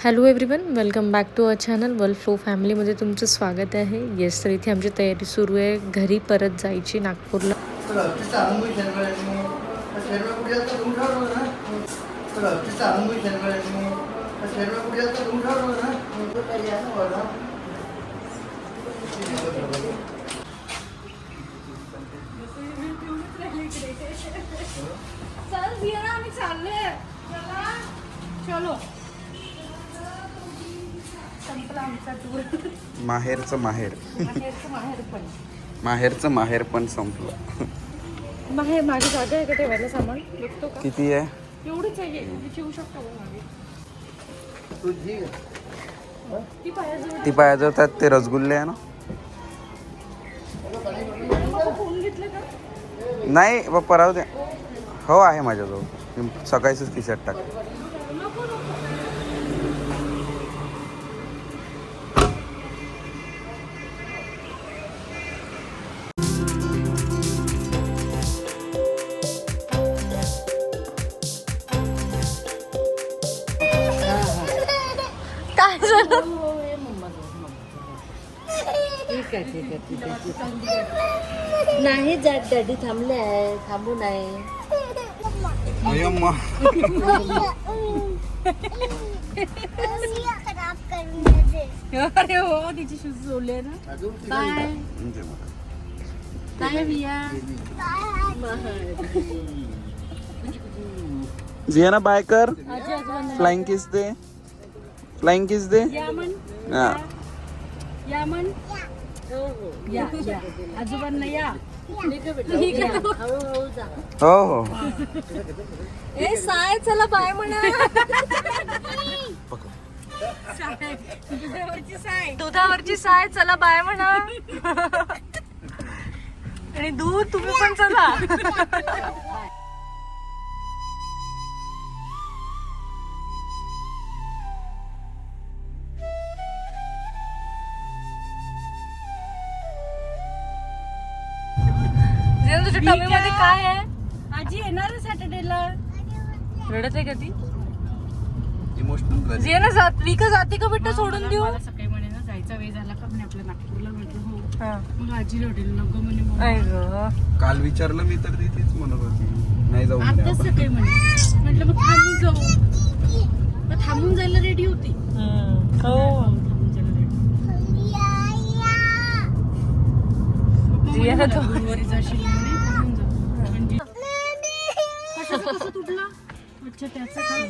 Hello everyone welcome back to our channel world flow फॅमिलीमध्ये तुमचं स्वागत आहे येस तर इथे आमची तयारी सुरू आहे. घरी परत जायची नागपूरला. चल. आमचा टूर माहेरचं माहेर. माहेरचं माहेर पण. माहेरचं माहेर पण संपलं. माहे माझी जागा आहे का ठेवायला सामान? बघतो का? किती आहे? एवढंच आहे शकतो मागे? ती पायाजवळ ती पायाजवळ त्यात ते रसगुल्ले आहे ना? फोन घेतलं का? नाही बाप्पा राहू द्या हो आहे माझ्याजवळ. मी सकाळीच खिशात टाक नाही जात डॅडी थांबले आहे थांबू नाही. अरे हो तिचे शूज जोडले ना. बाय बाय विया जियाना बाय कर. फ्लाइंग किस दे. फ्लाइंग किस दे. या म्हण हा या आजोबांना हो हो. ए साय चला बाय म्हणा. दुधावरची साय. दुधावरची साय चला बाय म्हणा. आणि दूध तुम्ही पण चला. काय आहे? आजी येणार सॅटर्डेला. रडत आहे का ती? इमोशनल जिना जात विका जाते का बेटा सोडून देऊ? मला सकाळी म्हणे ना जायचा वेळ झाला का म्हणे आपल्या नागपूरला म्हटलं हो. हा. मग आजी रडेल नको म्हणे मग आई गं. काल विचारलं मी तर ती तीच म्हणत होती. नाही जाऊ आताच सकाळी म्हणे. म्हटलं मग थांबून जाऊ. मग थांबून जायला रेडी होती. हम्म. हो. थांबून जायला ready. तो- गुरुवारी जाशील म्हणे. म्हणजे कशाचं कसं तुटला? अच्छा त्याचं काय?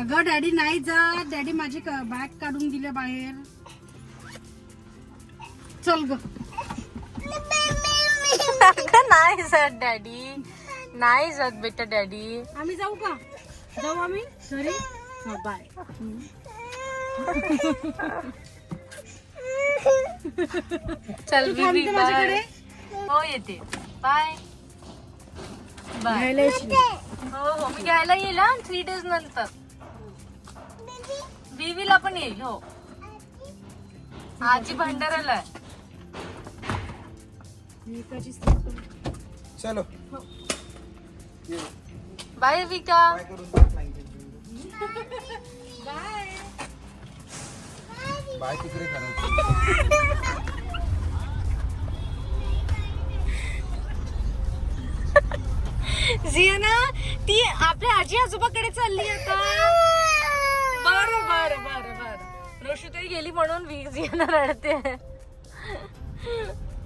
अगं डॅडी नाही जा डॅडी माझी बॅग काढून दिल्या बाहेर. चल ग. नाही जात डॅडी. नाही जात बेटा डॅडी. आम्ही जाऊ का? जाऊ आम्ही? हा बाय चल माझ्याकडे. हो येते. बाय घ्यायला येशील. हो हो मी घ्यायला येईल हा थ्री डेज नंतर. बीवीला पण येईल हो. आजी भंडाराला आहे. विकाची स्त्री पण. चलो. बाय विका. बाय तिकडे करायचं आपल्या आजी आजोबाकडे चालली आता. बर बर बर बर. रोशुताई गेली म्हणून वीज येणार रडते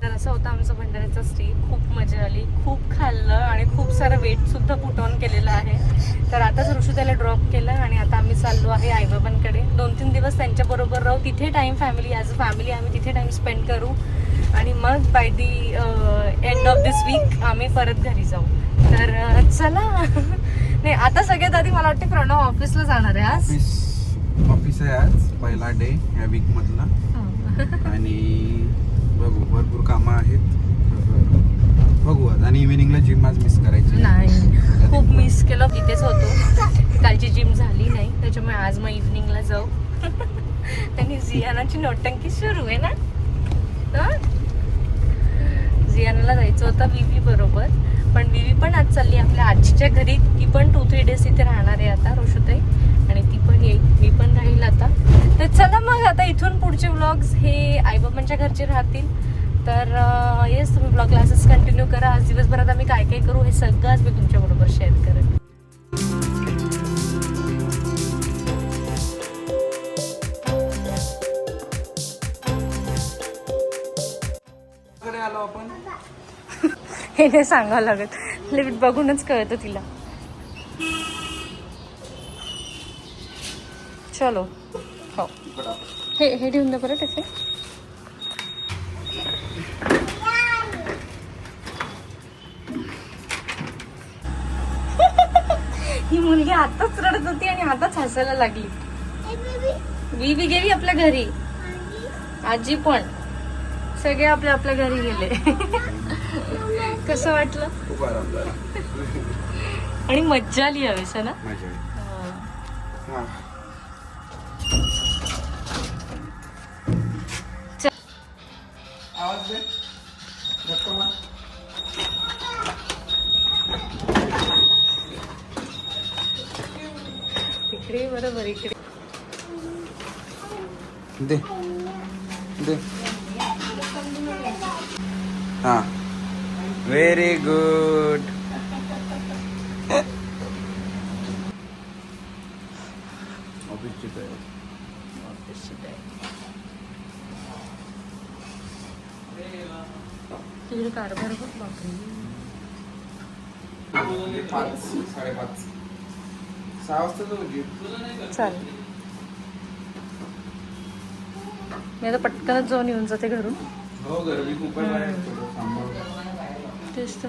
तर असं होतं आमचं भंडाऱ्याचा स्टे खूप मजा आली खूप खाल्लं आणि खूप सारं वेट सुद्धा पुट ऑन केलेलं आहे. तर आताच त्याला ड्रॉप केलं आणि आता आम्ही चाललो आहे आईबाबांकडे. दोन तीन दिवस त्यांच्याबरोबर राहू. तिथे time family as a family आम्ही तिथे टाइम स्पेंड करू. आणि मग by the end of this week आम्ही परत घरी जाऊ. तर चला. नाही आता सगळ्यात आधी मला वाटतं प्रणव ऑफिसला जाणार आहे आज. ऑफिस ऑफिस आहे आज पहिला डे या वीक मधला. आणि बघू भरपूर कामं आहेत. बघू आज. आणि इव्हिनिंगला जिम आज मिस करायची नाही खूप मिस केलं. इथेच होतो. कालची जिम झाली नाही त्याच्यामुळे आज मग इव्हनिंगला जाऊ. त्यांनी जियानाची नोटंकी सुरू आहे ना? जियानाला जायचं होतं विवी बरोबर. पण विवी पण आज चालली आपल्या आजीच्या घरी. ती पण टू थ्री डेज इथे राहणार आहे आता ऋषुताई आणि ती पण येईल. मी पण राहील आता. तर चला मग आता इथून पुढचे व्लॉग्स हे आईबाबांच्या घरचे राहतील. तर येस तुम्ही ब्लॉग क्लासेस कंटिन्यू करा. आज दिवसभरात आम्ही काय काय करू हे सगळं आज मी तुमच्याबरोबर शेअर करेन. हे नाही सांगावं लागत. लिफ्ट बघूनच कळतं तिला. चलो. हो. हे हे ठेवून द्या बरं त्याचे ही मुलगी आताच रडत होती आणि आताच हसायला लागली. वी बी गेली आपल्या घरी. आजी. पण. सगळे आपल्या आपल्या घरी गेले. कसं वाटलं? खूप आराम झाला आणि मज्जा आली हवेस ना? हा. आवाज दे. तिकडे बरोबर इकडे. दे. दे. हा. व्हेरी गुड ऑफिसची तयारी तिकडे कारभार बघ बापरे पाच साडेपाच सहा वाजता जाऊ की चालेल मी आता पटकनच जाऊन येऊन जाते घरून. हो गरमी खूप आहे. बाहेर थोडं सांभाळ तेच तर.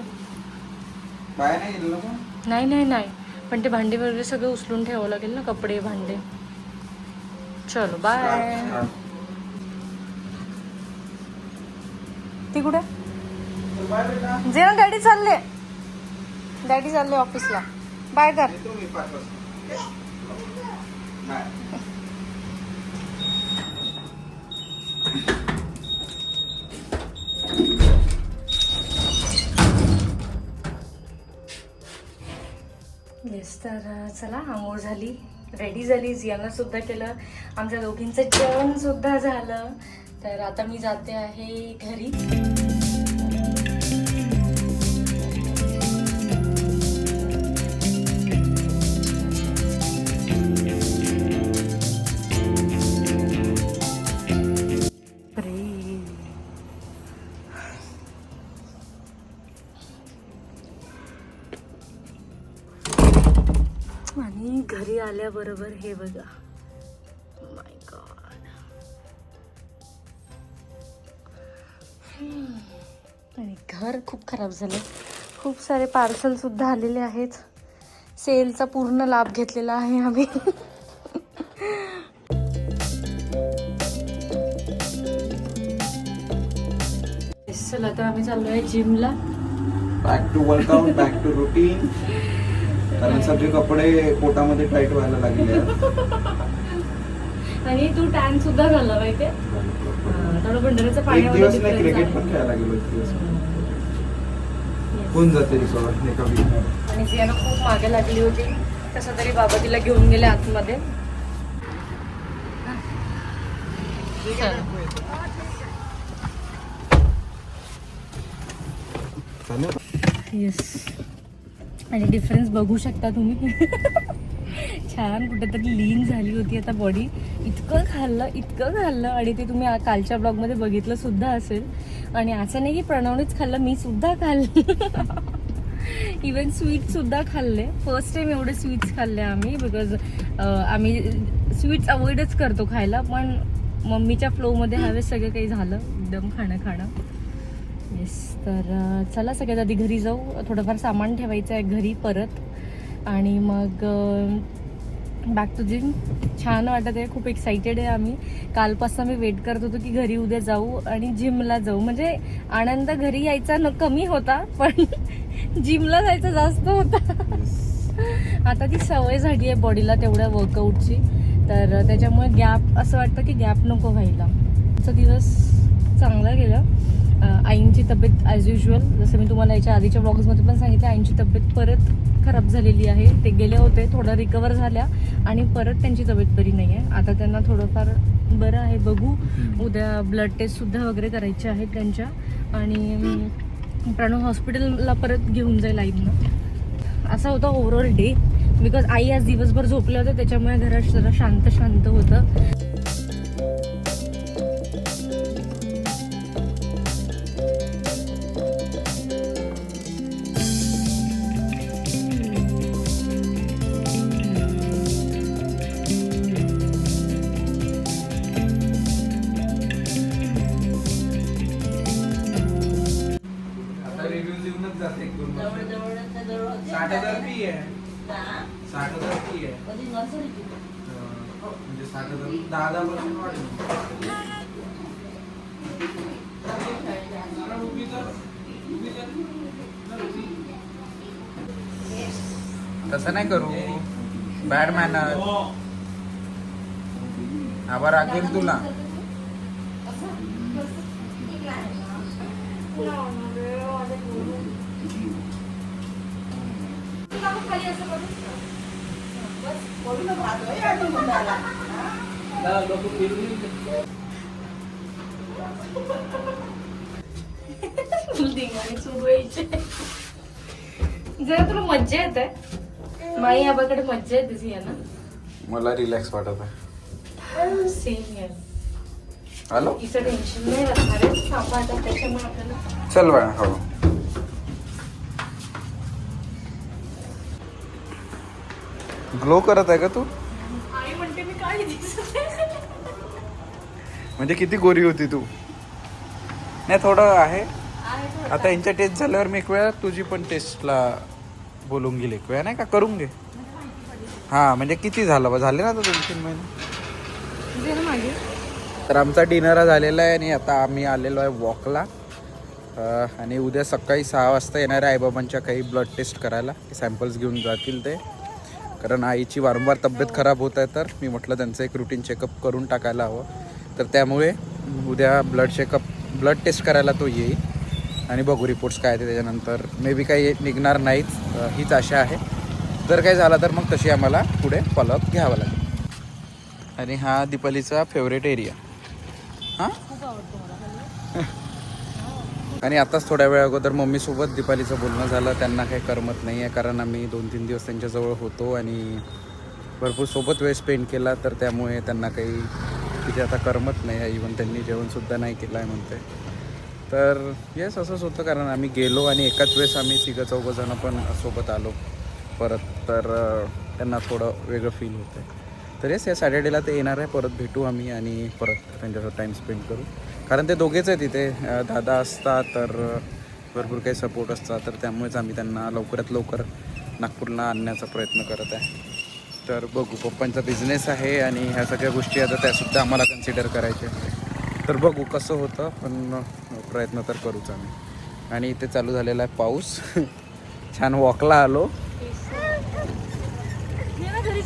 बाहेर नाही पण नाही नाही नाही. पण ते भांडे वगैरे सगळं उचलून ठेवावं लागेल ना कपडे भांडे. चलो बाय ती कुठे? बाय बेटा. जे ना डॅडी चालले. डॅडी चालले ऑफिसला. बाय कर येस तर चला आंघोळ झाली रेडी झाली सुद्धा केलं आमच्या दोघींचं जेवणसुद्धा झालं. तर आता मी जाते आहे घरी. आणि घरी आल्याबरोबर हे बघा. माय गॉड आणि घर खूप खराब झालं. खूप सारे पार्सल सुद्धा आलेले आहेत. सेलचा पूर्ण लाभ घेतलेला आहे आम्ही. चला तर आम्ही चाललोय जिमला back to workout back to routine कारण सगळे कपडे पोटामध्ये टाईट व्हायला लागले आणि तू टॅन सुद्धा झाला माहितीये थोडं एक पाण्यामध्ये दिवस नाही क्रिकेट. पण खेळायला गेलो एक दिवस. Yes. होऊन जाते आणि जियानं खूप मागे लागली होती तसं तरी बाबा तिला घेऊन गेले आतमध्ये. येस आणि डिफरन्स बघू शकता तुम्ही. छान कुठेतरी लीन झाली होती आता बॉडी इतकं खाल्लं इतकं खाल्लं. आणि ते तुम्ही कालच्या ब्लॉगमध्ये बघितलं सुद्धा असेल. आणि असं नाही की प्रणवनेच खाल्लं मी सुद्धा खाल्लं. इवन स्वीट्ससुद्धा खाल्ले. फर्स्ट टाइम एवढे स्वीट्स खाल्ले आम्ही बिकॉज आम्ही स्वीट्स अवॉइडच करतो खायला पण मम्मीच्या फ्लोमध्ये हवे सगळं काही झालं. एकदम खाणं खाणं येस तर चला सगळ्यात आधी घरी जाऊ. थोडंफार सामान ठेवायचं आहे घरी परत. आणि मग बॅक टू जिम छान वाटत आहे. खूप एक्साइटेड आहे आम्ही. कालपासून मी वेट करत होतो की घरी उद्या जाऊ आणि जिमला जाऊ. म्हणजे आनंद घरी यायचा न कमी होता पण जिमला जायचा जास्त होता. आता ती सवय झाली आहे बॉडीला तेवढ्या वर्कआउटची तर त्याच्यामुळे गॅप असं वाटतं की गॅप नको व्हायला. आजचा दिवस चांगला गेलं. आईंची तब्येत ॲज युजल जसं मी तुम्हाला याच्या आधीच्या ब्लॉग्समध्ये पण सांगितलं आईंची तब्येत परत खराब झालेली आहे. ते गेले होते थोडं रिकवर झाल्या आणि परत त्यांची तब्येत बरी नाही आहे आता त्यांना थोडंफार बरं आहे. बघू. उद्या ब्लड टेस्टसुद्धा वगैरे करायचे आहेत त्यांच्या. आणि अं, प्रणव हॉस्पिटलला परत घेऊन जाईल आईंना. असा होता ओव्हरऑल डे बिकॉज आई आज दिवसभर झोपले होते त्याच्यामुळे घरात जरा शांत शांत होतं. साठ हजार फी आहे म्हणजे साठ हजार दहा दहा पर्सेंट वाढेल तसं नाही करू. बॅड मॅनर आभार राखेल तुला. जरा तुला मज्जा येते. माई आबाकडे मज्जा येते सियाना मला रिलॅक्स वाटत आहे. सेम हॅलो तिचं टेन्शन नाही राहणार आहे. सापाटा त्याच्यामुळे आपल्याला. चल बाळा हो. ग्लो करत आहे का तू? आई म्हणते मी काय दिसत म्हणजे किती गोरी होती तू? नाही थोडं आहे. आता यांच्या टेस्ट झाल्यावर मी एक वेळा तुझी पण टेस्टला बोलून गेली एक वेळा नाही का? करून घे. हां म्हणजे किती झालं बा? झाले ना आता दोन तीन महिने? तर आमचा डिनर झालेला आहे आणि आता आम्ही आलेलो आहे वॉकला आणि उद्या सकाळी सहा वाजता येणार आहे आईबाबांच्या काही ब्लड टेस्ट करायला. सॅम्पल्स घेऊन जातील ते. कारण आईची वारंवार तब्येत खराब होत आहे तर मी म्हटलं त्यांचं एक रुटीन चेकअप करून टाकायला हवं. तर त्यामुळे उद्या ब्लड चेकअप ब्लड टेस्ट करायला तो येईल आणि बघू रिपोर्ट्स काय ते त्याच्यानंतर. मे बी काही निघणार नाहीच हीच आशा आहे. जर काही झालं तर मग तशी आम्हाला पुढे फॉलोअप घ्यावा लागेल. आणि हा दीपालीचा फेवरेट एरिया हां? आणि आताच थोड्या वेळ अगोदर मम्मीसोबत दीपालीचं बोलणं झालं. त्यांना काही करमत नाही आहे कारण आम्ही दोन तीन दिवस त्यांच्याजवळ होतो आणि भरपूर सोबत वेळ स्पेंड केला तर त्यामुळे त्यांना काही तिथे आता करमत नाही आहे इवन त्यांनी जेवणसुद्धा नाही केलं आहे म्हणते. तर येस असंच होतं कारण आम्ही गेलो आणि एकाच वेळेस आम्ही तिघं चौघं जणं पण सोबत आलो परत. तर त्यांना थोडं वेगळं फील होतं तर येस या सॅटर्डेला ते येणार आहे. परत भेटू आम्ही आणि परत त्यांच्यासोबत टाईम स्पेंड करू. कारण ते दोघेच आहे तिथे दादा असतात तर भरपूर काही सपोर्ट असतात तर त्यामुळेच आम्ही त्यांना लवकरात लवकर नागपूरला आणण्याचा प्रयत्न करत आहे. तर बघू पप्पांचा बिझनेस आहे आणि ह्या सगळ्या गोष्टी आता त्यासुद्धा आम्हाला कन्सिडर करायच्या आहेत. तर बघू कसं होतं पण प्रयत्न तर करूच आम्ही. आणि इथे चालू झालेला आहे पाऊस. छान वॉकला आलो. घरी